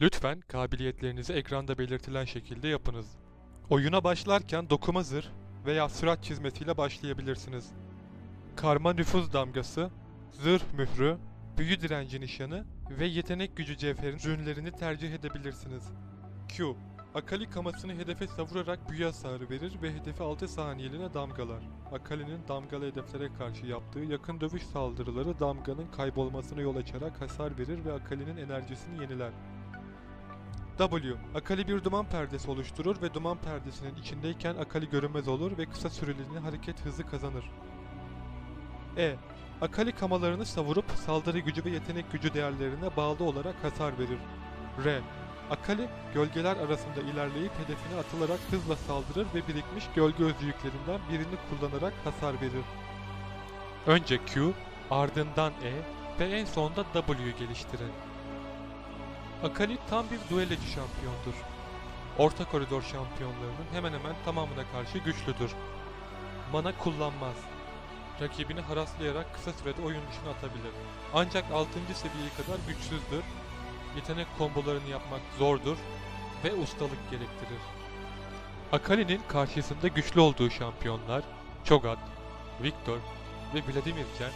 Lütfen kabiliyetlerinizi ekranda belirtilen şekilde yapınız. Oyuna başlarken dokuma zırh veya sürat çizmesiyle başlayabilirsiniz. Karma nüfuz damgası, zırh mührü, büyü direnci nişanı ve yetenek gücü cevherin ürünlerini tercih edebilirsiniz. Q. Akali kamasını hedefe savurarak büyü hasarı verir ve hedefi 6 saniyeliğine damgalar. Akali'nin damgalı hedeflere karşı yaptığı yakın dövüş saldırıları damganın kaybolmasına yol açarak hasar verir ve Akali'nin enerjisini yeniler. W. Akali bir duman perdesi oluşturur ve duman perdesinin içindeyken Akali görünmez olur ve kısa süreliğine hareket hızı kazanır. E. Akali kamalarını savurup saldırı gücü ve yetenek gücü değerlerine bağlı olarak hasar verir. R. Akali gölgeler arasında ilerleyip hedefine atılarak hızla saldırır ve birikmiş gölge özüyüklerinden birini kullanarak hasar verir. Önce Q, ardından E ve en sonunda W'yu geliştirin. Akali tam bir duellocu şampiyondur. Orta koridor şampiyonlarının hemen hemen tamamına karşı güçlüdür. Mana kullanmaz. Rakibini haraslayarak kısa sürede oyun dışına atabilir. Ancak 6. seviyeye kadar güçsüzdür. Yetenek kombolarını yapmak zordur ve ustalık gerektirir. Akali'nin karşısında güçlü olduğu şampiyonlar Cho'Gath, Victor ve Vladimir'ken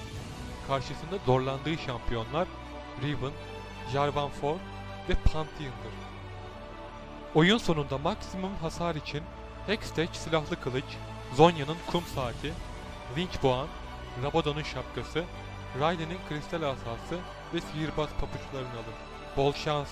karşısında zorlandığı şampiyonlar Riven, Jarvan Ford ve Pantheon'dur. Oyun sonunda maksimum hasar için Hextech silahlı kılıç, Zonya'nın kum saati, Lynch boğan, Rabadon'un şapkası, Raiden'in kristal asası ve sihirbaz papuçlarını alın. Bol şans.